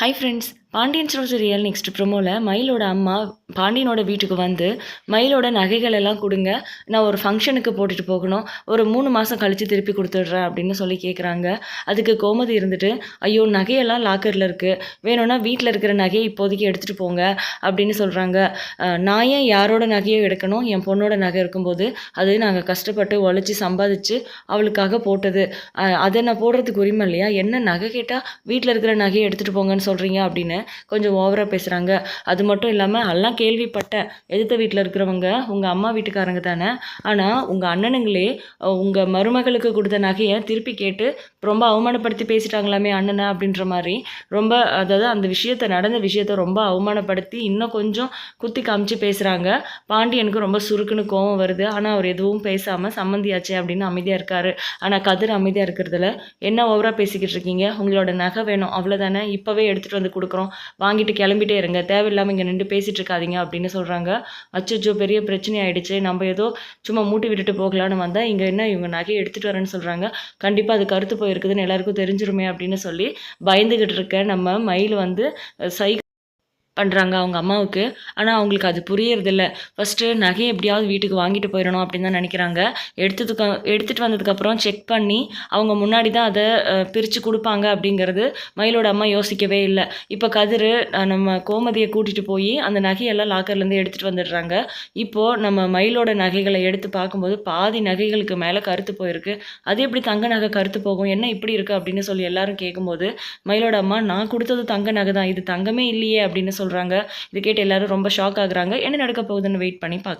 Hi friends Pandian store serial next ப்ரொமோவில் மயிலோட அம்மா பாண்டியனோட வீட்டுக்கு வந்து மயிலோட நகைகள் எல்லாம் கொடுங்க. நான் ஒரு ஃபங்க்ஷனுக்கு போட்டுட்டு போகணும். ஒரு மூணு மாதம் கழித்து திருப்பி கொடுத்துட்றேன் அப்படின்னு சொல்லி கேட்குறாங்க அதுக்கு கோமதி இருந்துட்டு ஐயோ நகையெல்லாம் லாக்கரில் இருக்குது வேணும்னா வீட்டில் இருக்கிற நகையை இப்போதைக்கு எடுத்துகிட்டு போங்க. அப்படின்னு சொல்கிறாங்க நான் ஏன் யாரோட நகையோ எடுக்கணும்? என் பொண்ணோட நகை இருக்கும்போது அது நாங்கள் கஷ்டப்பட்டு உழைச்சி சம்பாதிச்சு அவளுக்காக போட்டது. அதை நான் போடுறதுக்கு உரிமை இல்லையா? என்ன நகை கேட்டால் வீட்டில் இருக்கிற நகையை எடுத்துகிட்டு போங்கன்னு சொல்கிறீங்க அப்படின்னு கொஞ்சம் ஓவராக பேசுகிறாங்க அது மட்டும் இல்லாமல் எல்லாம் கேள்விப்பட்டேன். எதிர்த்த வீட்டில் இருக்கிறவங்க உங்கள் அம்மா வீட்டுக்காரங்க தானே? ஆனால் உங்கள் அண்ணனுங்களே உங்கள் மருமகளுக்கு கொடுத்த நகையை திருப்பி கேட்டு ரொம்ப அவமானப்படுத்தி பேசிட்டாங்களாமே அண்ணனை அப்படின்ற மாதிரி ரொம்ப அதாவது அந்த விஷயத்த நடந்த விஷயத்த ரொம்ப அவமானப்படுத்தி இன்னும் கொஞ்சம் குத்தி காமிச்சு பேசுகிறாங்க பாண்டியனுக்கு ரொம்ப சுருக்குன்னு கோவம் வருது. ஆனால் அவர் எதுவும் பேசாமல் சம்மந்தியாச்சே அப்படின்னு அமைதியாக இருக்காரு. ஆனால் கதிர் அமைதியாக இருக்கிறதுல என்ன ஓவராக பேசிக்கிட்டு இருக்கீங்க? உங்களோட நகை வேணும். அவ்வளோதானே இப்போவே எடுத்துகிட்டு வந்து கொடுக்குறோம். வாங்கிட்டு கிளம்பிட்டே இருங்க. தேவையில்லாமல் இங்கே நின்று பேசிகிட்டு இருக்காதீங்க அப்படின்னு சொல்கிறாங்க அச்சோ பெரிய பிரச்சனை ஆகிடுச்சு நம்ம ஏதோ சும்மா மூட்டி விட்டுட்டு போகலான்னு வந்தால் இங்கே என்ன இவங்க நகையை எடுத்துகிட்டு வரேன்னு சொல்கிறாங்க கண்டிப்பாக அது கருத்து போயிருக்குதுன்னு எல்லாருக்கும் தெரிஞ்சிருமே அப்படின்னு சொல்லி பயந்துக்கிட்டு இருக்க நம்ம மயில் வந்து சை பண்ணுறாங்க அவங்க அம்மாவுக்கு. ஆனால் அவங்களுக்கு அது புரியறதில்ல. ஃபஸ்ட்டு நகையை எப்படியாவது வீட்டுக்கு வாங்கிட்டு போயிடணும் அப்படின்னு தான் நினைக்கிறாங்க. எடுத்ததுக்கு எடுத்துகிட்டு வந்ததுக்கப்புறம் செக் பண்ணி அவங்க முன்னாடி தான் அதை பிரித்து கொடுப்பாங்க அப்படிங்கிறது மயிலோட அம்மா யோசிக்கவே இல்லை. இப்போ கதிர் நம்ம கோமதியை கூட்டிகிட்டு போய் அந்த நகையெல்லாம் லாக்கர்லேருந்து எடுத்துகிட்டு வந்துடுறாங்க. இப்போது நம்ம மயிலோட நகைகளை எடுத்து பார்க்கும்போது பாதி நகைகளுக்கு மேலே கருத்து போயிருக்கு. அது எப்படி தங்க நகை கருத்து போகும்? என்ன இப்படி இருக்குது அப்படின்னு சொல்லி எல்லாரும் கேட்கும்போது மயிலோட அம்மா நான் கொடுத்தது தங்க நகை தான். இது தங்கமே இல்லையே அப்படின்னு சொல்கிறாங்க இது கேட்டு எல்லாரும் ரொம்ப ஷாக் ஆகுறாங்க. என்ன நடக்க போகுதுன்னு வெயிட் பண்ணி பார்க்கலாம்.